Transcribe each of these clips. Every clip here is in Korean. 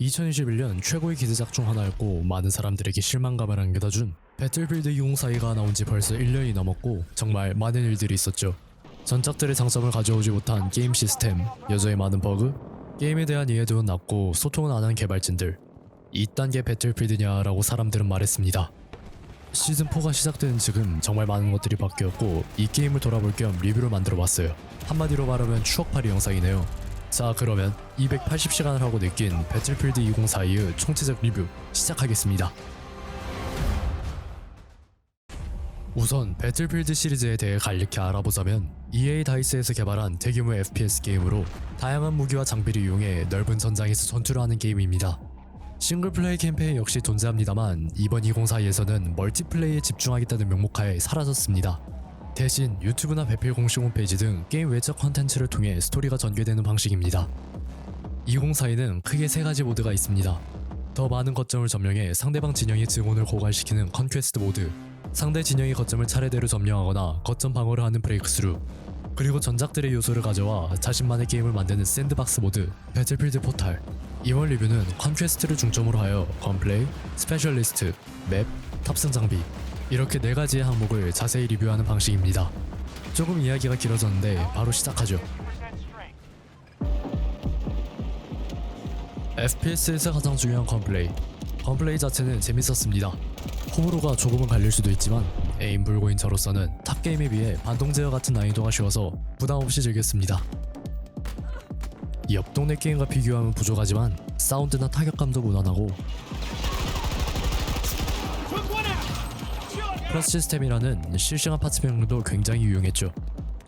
2021년 최고의 기대작 중 하나였고 많은 사람들에게 실망감을 안겨다준 배틀필드 2042가 나온 지 벌써 1년이 넘었고 정말 많은 일들이 있었죠. 전작들의 장점을 가져오지 못한 게임 시스템, 여전히 많은 버그, 게임에 대한 이해도는 낮고 소통은 안 한 개발진들 이딴 게 배틀필드냐라고 사람들은 말했습니다. 시즌4가 시작된 지금 정말 많은 것들이 바뀌었고 이 게임을 돌아볼 겸 리뷰를 만들어 봤어요. 한마디로 말하면 추억팔이 영상이네요. 자 그러면 280시간을 하고 느낀 배틀필드 2042의 총체적 리뷰 시작하겠습니다. 우선 배틀필드 시리즈에 대해 간략히 알아보자면 EA 다이스에서 개발한 대규모 FPS 게임으로 다양한 무기와 장비를 이용해 넓은 전장에서 전투를 하는 게임입니다. 싱글플레이 캠페인 역시 존재합니다만 이번 2042에서는 멀티플레이에 집중하겠다는 명목하에 사라졌습니다. 대신 유튜브나 배필 공식 홈페이지 등 게임 외적 컨텐츠를 통해 스토리가 전개되는 방식입니다. 2042는 크게 세 가지 모드가 있습니다. 더 많은 거점을 점령해 상대방 진영의 증온을 고갈시키는 컨퀘스트 모드, 상대 진영의 거점을 차례대로 점령하거나 거점 방어를 하는 브레이크스루, 그리고 전작들의 요소를 가져와 자신만의 게임을 만드는 샌드박스 모드, 배틀필드 포탈. 이번 리뷰는 컨퀘스트를 중점으로 하여 건플레이, 스페셜리스트, 맵, 탑승 장비 이렇게 네 가지의 항목을 자세히 리뷰하는 방식입니다. 조금 이야기가 길어졌는데 바로 시작하죠. FPS에서 가장 중요한 건플레이. 건플레이 자체는 재밌었습니다. 호불호가 조금은 갈릴 수도 있지만 에임 불고인 저로서는 탑게임에 비해 반동 제어 같은 난이도가 쉬워서 부담 없이 즐겼습니다. 옆 동네 게임과 비교하면 부족하지만 사운드나 타격감도 무난하고 플러스 시스템이라는 실시간 파츠 명령도 굉장히 유용했죠.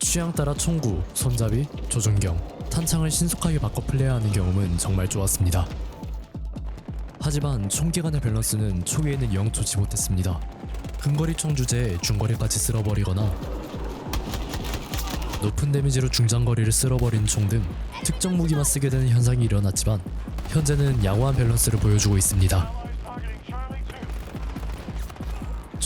취향 따라 총구, 손잡이, 조준경, 탄창을 신속하게 바꿔 플레이하는 경험은 정말 좋았습니다. 하지만 총기 간의 밸런스는 초기에는 영 좋지 못했습니다. 근거리 총 주제에 중거리까지 쓸어버리거나 높은 데미지로 중장거리를 쓸어버린 총 등 특정 무기만 쓰게 되는 현상이 일어났지만 현재는 양호한 밸런스를 보여주고 있습니다.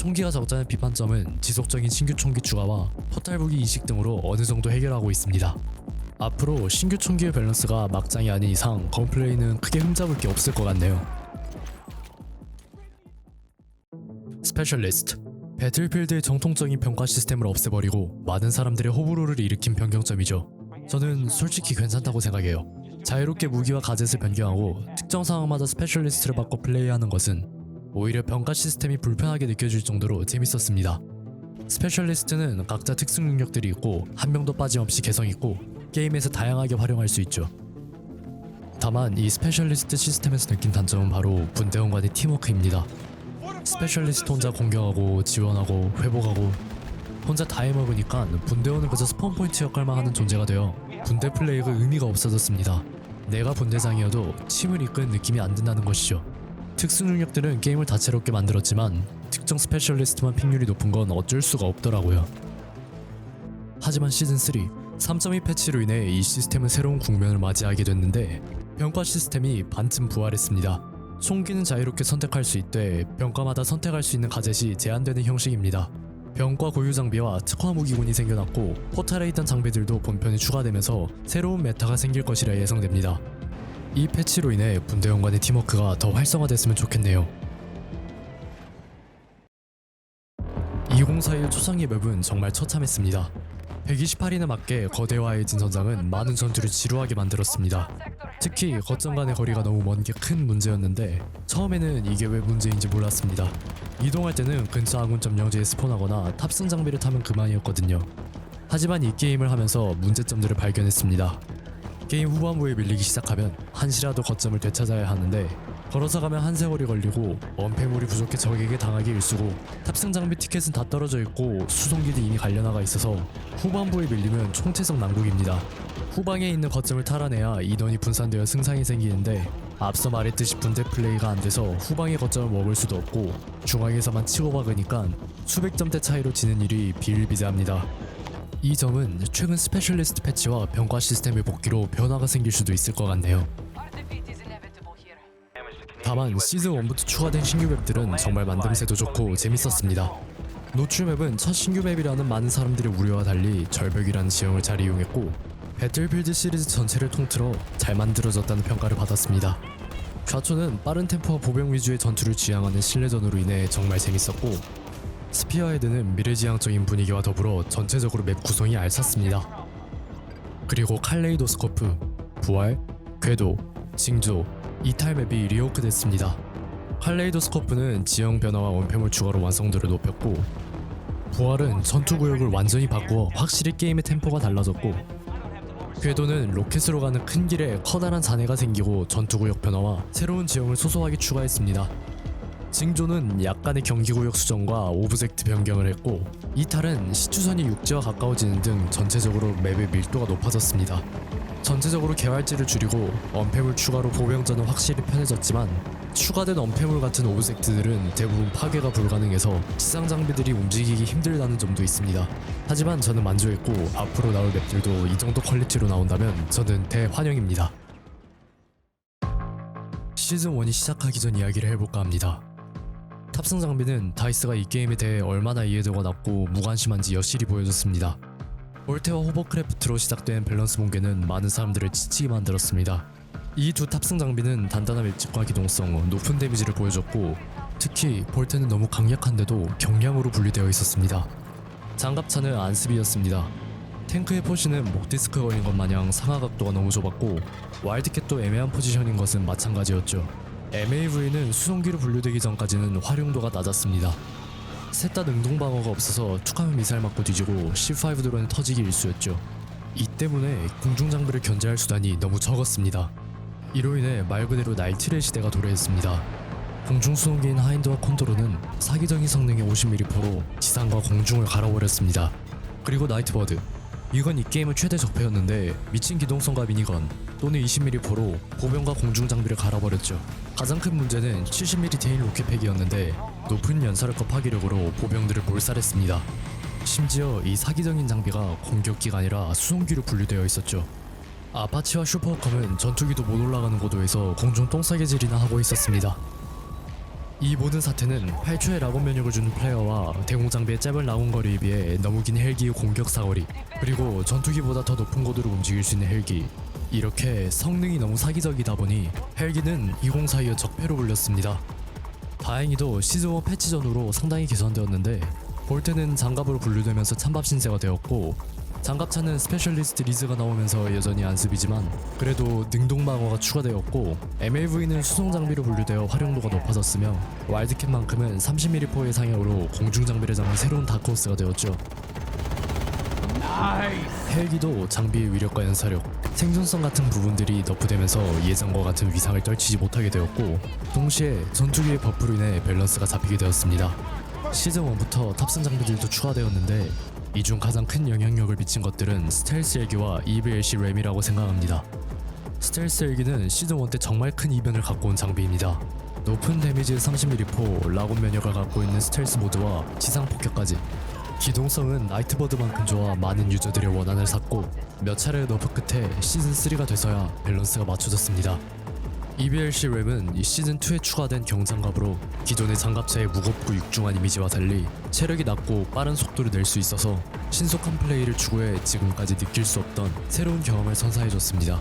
총기가 적자는 비판점은 지속적인 신규 총기 추가와 포탈 무기 이식 등으로 어느 정도 해결하고 있습니다. 앞으로 신규 총기의 밸런스가 막장이 아닌 이상 건플레이는 크게 흠잡을 게 없을 것 같네요. 스페셜리스트 배틀필드의 정통적인 평가 시스템을 없애버리고 많은 사람들의 호불호를 일으킨 변경점이죠. 저는 솔직히 괜찮다고 생각해요. 자유롭게 무기와 가젯을 변경하고 특정 상황마다 스페셜리스트를 바꿔 플레이하는 것은 오히려 평가 시스템이 불편하게 느껴질 정도로 재밌었습니다. 스페셜리스트는 각자 특수 능력들이 있고 한 명도 빠짐없이 개성 있고 게임에서 다양하게 활용할 수 있죠. 다만 이 스페셜리스트 시스템에서 느낀 단점은 바로 분대원 간의 팀워크입니다. 스페셜리스트 혼자 공격하고 지원하고 회복하고 혼자 다 해먹으니까 분대원은 그저 스폰 포인트 역할만 하는 존재가 되어 분대 플레이가 의미가 없어졌습니다. 내가 분대장이어도 팀을 이끄는 느낌이 안 든다는 것이죠. 특수 능력들은 게임을 다채롭게 만들었지만 특정 스페셜리스트만 픽률이 높은 건 어쩔 수가 없더라고요. 하지만 시즌 3 3.2 패치로 인해 이 시스템은 새로운 국면을 맞이하게 됐는데 평가 시스템이 반쯤 부활했습니다. 총기는 자유롭게 선택할 수 있되 병과마다 선택할 수 있는 가젯이 제한되는 형식입니다. 병과 고유 장비와 특화 무기군이 생겨났고 포탈에 있던 장비들도 본편에 추가되면서 새로운 메타가 생길 것이라 예상됩니다. 이 패치로 인해 분대원 간의 팀워크가 더 활성화됐으면 좋겠네요. 2041 초창기 맵은 정말 처참했습니다. 128인에 맞게 거대화해진 전장은 많은 전투를 지루하게 만들었습니다. 특히 거점 간의 거리가 너무 먼 게 큰 문제였는데 처음에는 이게 왜 문제인지 몰랐습니다. 이동할 때는 근처 아군 점령지에 스폰하거나 탑승 장비를 타면 그만이었거든요. 하지만 이 게임을 하면서 문제점들을 발견했습니다. 게임 후반부에 밀리기 시작하면 한시라도 거점을 되찾아야 하는데 걸어서 가면 한 세월이 걸리고 원패물이 부족해 적에게 당하기 일쑤고 탑승 장비 티켓은 다 떨어져 있고 수송기도 이미 갈려나가 있어서 후반부에 밀리면 총체적 난국입니다. 후방에 있는 거점을 탈환해야 인원이 분산되어 승산이 생기는데 앞서 말했듯이 분대 플레이가 안 돼서 후방의 거점을 먹을 수도 없고 중앙에서만 치고 박으니까 수백 점대 차이로 지는 일이 비일비재합니다. 이 점은 최근 스페셜리스트 패치와 병과 시스템의 복귀로 변화가 생길 수도 있을 것 같네요. 다만 시즌 1부터 추가된 신규 맵들은 정말 만듦새도 좋고 재밌었습니다. 노출 맵은 첫 신규 맵이라는 많은 사람들의 우려와 달리 절벽이라는 지형을 잘 이용했고 배틀필드 시리즈 전체를 통틀어 잘 만들어졌다는 평가를 받았습니다. 좌초는 빠른 템포와 보병 위주의 전투를 지향하는 실내전으로 인해 정말 재밌었고 스피어헤드는 미래지향적인 분위기와 더불어 전체적으로 맵 구성이 알찼습니다. 그리고 칼레이도스코프, 부활, 궤도, 징조, 이탈 맵이 리워크 됐습니다. 칼레이도스코프는 지형 변화와 원패물 추가로 완성도를 높였고 부활은 전투 구역을 완전히 바꾸어 확실히 게임의 템포가 달라졌고 궤도는 로켓으로 가는 큰 길에 커다란 잔해가 생기고 전투 구역 변화와 새로운 지형을 소소하게 추가했습니다. 징조는 약간의 경기구역 수정과 오브젝트 변경을 했고 이탈은 시추선이 육지와 가까워지는 등 전체적으로 맵의 밀도가 높아졌습니다. 전체적으로 개활지를 줄이고 언패물 추가로 보병전은 확실히 편해졌지만 추가된 언패물 같은 오브젝트들은 대부분 파괴가 불가능해서 지상 장비들이 움직이기 힘들다는 점도 있습니다. 하지만 저는 만족했고 앞으로 나올 맵들도 이 정도 퀄리티로 나온다면 저는 대환영입니다. 시즌 1이 시작하기 전 이야기를 해볼까 합니다. 탑승 장비는 다이스가 이 게임에 대해 얼마나 이해도가 낮고 무관심한지 여실히 보여줬습니다. 볼테와 호버크래프트로 시작된 밸런스 붕괴는 많은 사람들을 지치게 만들었습니다. 이 두 탑승 장비는 단단한 맵집과 기동성, 높은 데미지를 보여줬고 특히 볼테는 너무 강력한데도 경량으로 분리되어 있었습니다. 장갑차는 안습이었습니다. 탱크의 포시는 목 디스크 걸린 것 마냥 상하 각도가 너무 좁았고 와일드캣도 애매한 포지션인 것은 마찬가지였죠. MAV는 수송기로 분류되기 전까지는 활용도가 낮았습니다. 셋 다 능동 방어가 없어서 툭하면 미사일 맞고 뒤지고 C5 드론은 터지기 일쑤였죠. 이 때문에 공중 장비를 견제할 수단이 너무 적었습니다. 이로 인해 말 그대로 날티의 시대가 도래했습니다. 공중 수송기인 하인드와 콘도로는 사기적인 성능의 50mm포로 지상과 공중을 갈아버렸습니다. 그리고 나이트버드. 이건 이 게임의 최대 적폐였는데 미친 기동성과 미니건 또는 20mm포로 보병과 공중 장비를 갈아버렸죠. 가장 큰 문제는 70mm 테일 로켓팩이었는데 높은 연사력과 파괴력으로 보병들을 몰살했습니다. 심지어 이 사기적인 장비가 공격기가 아니라 수송기로 분류되어 있었죠. 아파치와 슈퍼컴은 전투기도 못 올라가는 고도에서 공중 똥싸개질이나 하고 있었습니다. 이 모든 사태는 8초의 라곤 면역을 주는 플레이어와 대공 장비의 짧은 라곤 거리에 비해 너무 긴 헬기의 공격 사거리 그리고 전투기보다 더 높은 고도로 움직일 수 있는 헬기 이렇게 성능이 너무 사기적이다 보니 헬기는 2042의 적폐로 불렸습니다. 다행히도 시즌1 패치 전후로 상당히 개선되었는데 볼테는 장갑으로 분류되면서 찬밥 신세가 되었고 장갑차는 스페셜리스트 리즈가 나오면서 여전히 안습이지만 그래도 능동 방어가 추가되었고 MAV는 수송 장비로 분류되어 활용도가 높아졌으며 와일드캣만큼은 30mm 포의 상향으로 공중 장비를 잡는 새로운 다크호스가 되었죠. 헬기도 장비의 위력과 연사력, 생존성 같은 부분들이 너프되면서 예전과 같은 위상을 떨치지 못하게 되었고 동시에 전투기의 버프로 인해 밸런스가 잡히게 되었습니다. 시즌 1부터 탑승 장비들도 추가되었는데 이 중 가장 큰 영향력을 미친 것들은 스텔스 헬기와 EVLC 램이라고 생각합니다. 스텔스 헬기는 시즌 1 때 정말 큰 이변을 갖고 온 장비입니다. 높은 데미지 30mm 포, 라곤 면역을 갖고 있는 스텔스 모드와 지상 폭격까지 기동성은 나이트버드만큼 좋아 많은 유저들의 원한을 샀고 몇 차례의 너프 끝에 시즌 3가 돼서야 밸런스가 맞춰졌습니다. EBLC 램은 이 시즌 2에 추가된 경장갑으로 기존의 장갑차의 무겁고 육중한 이미지와 달리 체력이 낮고 빠른 속도를 낼 수 있어서 신속한 플레이를 추구해 지금까지 느낄 수 없던 새로운 경험을 선사해줬습니다.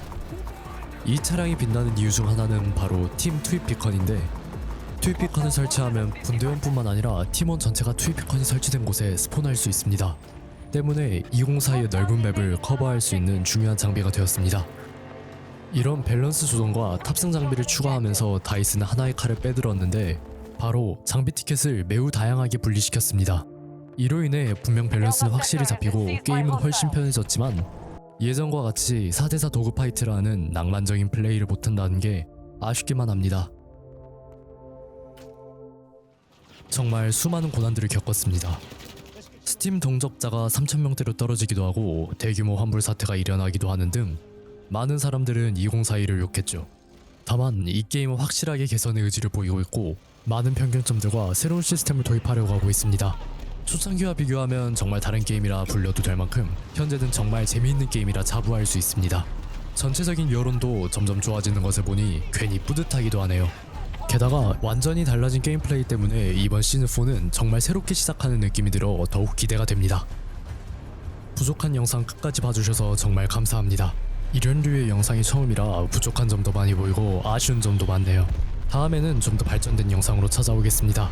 이 차량이 빛나는 이유 중 하나는 바로 팀 투입 비컨인데 비컨을 설치하면 분대원뿐만 아니라 팀원 전체가 비컨이 설치된 곳에 스폰할 수 있습니다. 때문에 2042의 넓은 맵을 커버할 수 있는 중요한 장비가 되었습니다. 이런 밸런스 조정과 탑승 장비를 추가하면서 다이스는 하나의 칼을 빼들었는데 바로 장비 티켓을 매우 다양하게 분리시켰습니다. 이로 인해 분명 밸런스는 확실히 잡히고 게임은 훨씬 편해졌지만 예전과 같이 4대4 도그 파이트라는 낭만적인 플레이를 못한다는 게 아쉽기만 합니다. 정말 수많은 고난들을 겪었습니다. 스팀 동접자가 3,000명대로 떨어지기도 하고 대규모 환불 사태가 일어나기도 하는 등 많은 사람들은 2042를 욕했죠. 다만 이 게임은 확실하게 개선의 의지를 보이고 있고 많은 변경점들과 새로운 시스템을 도입하려고 하고 있습니다. 초창기와 비교하면 정말 다른 게임이라 불려도 될 만큼 현재는 정말 재미있는 게임이라 자부할 수 있습니다. 전체적인 여론도 점점 좋아지는 것을 보니 괜히 뿌듯하기도 하네요. 게다가 완전히 달라진 게임 플레이 때문에 이번 시즌4는 정말 새롭게 시작하는 느낌이 들어 더욱 기대가 됩니다. 부족한 영상 끝까지 봐주셔서 정말 감사합니다. 이런 류의 영상이 처음이라 부족한 점도 많이 보이고 아쉬운 점도 많네요. 다음에는 좀 더 발전된 영상으로 찾아오겠습니다.